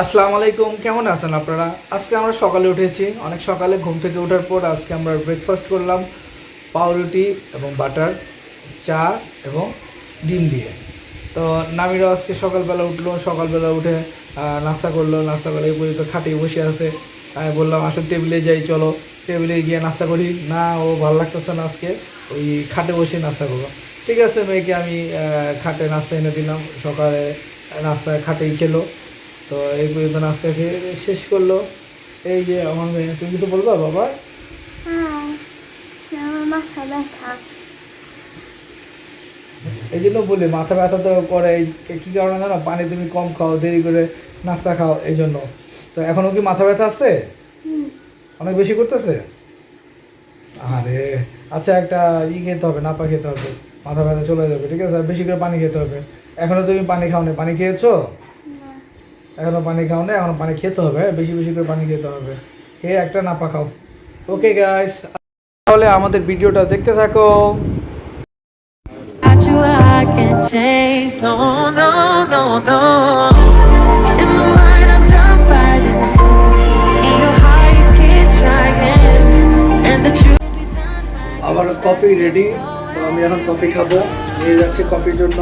আসসালামু আলাইকুম, কেমন আছেন আপনারা? আজকে আমরা সকালে উঠেছি। অনেক সকালে ঘুম থেকে ওঠার পর আজকে আমরা ব্রেকফাস্ট করলাম, পাউরুটি এবং বাটার, চা এবং ডিম দিয়ে। তো নামিরাও আজকে সকালবেলা উঠল, সকালবেলা উঠে নাস্তা করল, নাস্তা করে পর্যন্ত খাটিয়ে বসে আছে। আমি বললাম, আসো টেবিলে যাই, চলো। টেবিলে গিয়ে নাস্তা করি। না, ও ভালো লাগতেছে না আজকে। ওই খাটে বসে নাস্তা করব ঠিক আছে, মেয়েকে আমি খাটে নাস্তা এনে দিলাম। সকালে নাস্তা খাটেই খেলো। তো এই পর্যন্ত নাস্তা খেয়ে শেষ করল। এই যে আমার মেয়ে তুমি কিছু বলবা বাবা? হ্যাঁ মাথা ব্যথা। এই জন্য বলি মাথা ব্যথা তো করে কি কারণে জানো? পানি তুমি কম খাও দেরি করে নাস্তা খাও এই জন্য। তো এখনও কি মাথা ব্যথা আছে? অনেক বেশি করতেছে? আরে আচ্ছা একটা ই খেতে হবে নাপা খেতে হবে। মাথা ব্যথা চলে যাবে ঠিক আছে? বেশি করে পানি খেতে হবে। এখনও তুমি পানি খাও না পানি খেয়েছো? এখনও পানি খাও না এখনও পানি খেতে হবে হ্যাঁ? বেশি বেশি করে পানি খেতে হবে। খেয়ে একটা নাপা খাও। ওকে গাইস তাহলে আমাদের ভিডিওটা দেখতে থাকো। আবার কফি রেডি তো আমি এখন কফি খাব। নিয়ে যাচ্ছি কফির জন্য।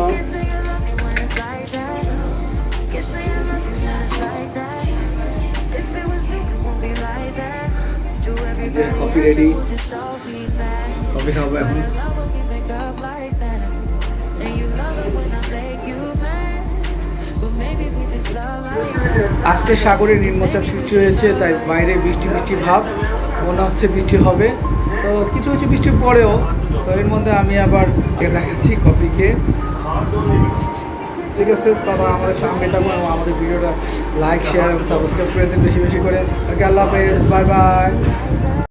Maybe we just love like that. আজকে সাগরে নিম্নচাপ সৃষ্টি হয়েছে, তাই বাইরে বৃষ্টি বৃষ্টি ভাব। মনে হচ্ছে বৃষ্টি হবে। তো কিছু কিছু বৃষ্টি পড়েও তো এর মধ্যে আমি আবার দেখাচ্ছি কফি খেয়ে ঠিক আছে, তারপর আমাদের সামনে থাকুন এবং আমাদের ভিডিওটা লাইক শেয়ার এবং সাবস্ক্রাইব করে দিন বেশি বেশি করে। ওকে আল্লাহ হাফেজ বাই বাই